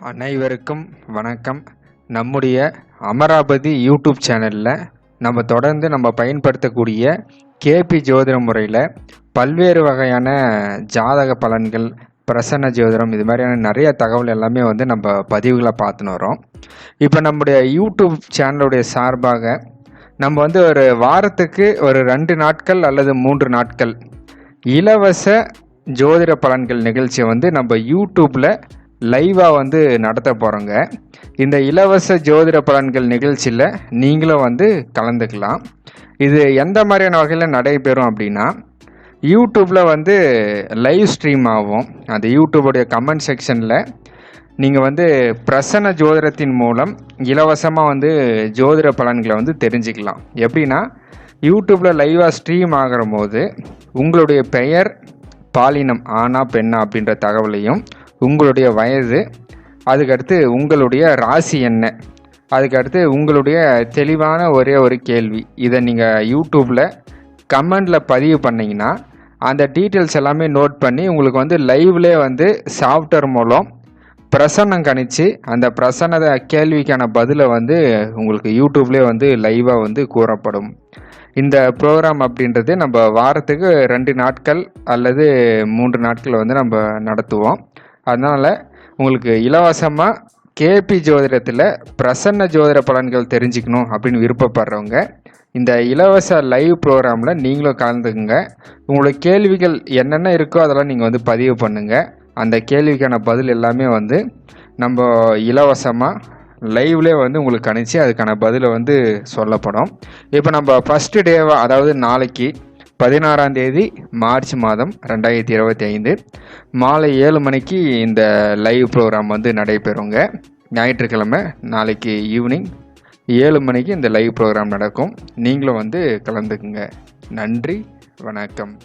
அனைவருக்கும் வணக்கம். நம்முடைய அமராவதி யூடியூப் சேனலில் நம்ம தொடர்ந்து நம்ம பயன்படுத்தக்கூடிய கேபி ஜோதிட முறையில் பல்வேறு வகையான ஜாதக பலன்கள் பிரசன்ன ஜோதிடம் இது மாதிரியான நிறைய தகவல் எல்லாமே வந்து நம்ம பதிவுகளை பார்த்துன்னு வரோம் இப்போ நம்முடைய யூடியூப் சேனலுடைய சார்பாக நம்ம வந்து ஒரு வாரத்துக்கு ஒரு ரெண்டு நாட்கள் அல்லது மூன்று நாட்கள் இலவச ஜோதிட பலன்கள் நிகழ்ச்சியை வந்து நம்ம யூடியூப்பில் லைவாக வந்து நடத்த போகிறோங்க இந்த இலவச ஜோதிட பலன்கள் நிகழ்ச்சியில் நீங்களும் வந்து கலந்துக்கலாம். இது எந்த மாதிரியான வகையில் நடைபெறும் அப்படின்னா யூடியூப்பில் வந்து லைவ் ஸ்ட்ரீம் ஆகும். அந்த யூடியூபுடைய கமெண்ட் செக்ஷனில் நீங்கள் வந்து பிரசன்ன ஜோதிடத்தின் மூலம் இலவசமாக வந்து ஜோதிட பலன்களை வந்து தெரிஞ்சுக்கலாம். எப்படின்னா யூடியூப்பில் லைவாக ஸ்ட்ரீம் ஆகிற போது உங்களுடைய பெயர் பாலினம் ஆனா பெண்ணா அப்படின்ற தகவலையும் உங்களுடைய வயது அதுக்கடுத்து உங்களுடைய ராசி என்ன? அதுக்கடுத்து உங்களுடைய தெளிவான ஒரே ஒரு கேள்வி. இதை நீங்கள் யூடியூப்பில் கமெண்டில் பதிவு பண்ணிங்கன்னா அந்த டீட்டெயில்ஸ் எல்லாமே நோட் பண்ணி உங்களுக்கு வந்து லைவ்லேயே வந்து சாஃப்ட்வேர் மூலம் பிரசன்னம் கணிச்சு அந்த பிரசன்னத கேள்விக்கான பதிலை வந்து உங்களுக்கு யூடியூப்லேயே வந்து லைவாக வந்து கூறப்படும். இந்த ப்ரோக்ராம் அப்படின்றது நம்ம வாரத்துக்கு ரெண்டு நாட்கள் அல்லது மூன்று நாட்கள் வந்து நம்ம நடத்துவோம். அதனால் உங்களுக்கு இலவசமாக கேபி ஜோதிடத்தில் பிரசன்ன ஜோதிட பலன்கள் தெரிஞ்சுக்கணும் அப்படின்னு விருப்பப்படுறவங்க இந்த இலவச லைவ் ப்ரோக்ராமில் நீங்களும் கலந்துக்குங்க. உங்களோட கேள்விகள் என்னென்ன இருக்கோ அதெல்லாம் நீங்கள் வந்து பதிவு பண்ணுங்கள் அந்த கேள்விக்கான பதில் எல்லாமே வந்து நம்ம இலவசமாக லைவ்லேயே வந்து உங்களுக்கு அனுப்பிச்சு அதுக்கான பதிலை வந்து சொல்லப்படும். இப்போ நம்ம ஃபஸ்ட்டு டேவாக அதாவது நாளைக்கு பதினாறாம் தேதி மார்ச் மாதம் ரெண்டாயிரத்தி இருபத்தி ஐந்து. மாலை ஏழு மணிக்கு இந்த லைவ் ப்ரோக்ராம் வந்து நடைபெறுங்க. ஞாயிற்றுக்கிழமை நாளைக்கு ஈவினிங் ஏழு மணிக்கு இந்த லைவ் ப்ரோக்ராம் நடக்கும். நீங்களும் வந்து கலந்துக்குங்க. நன்றி வணக்கம்.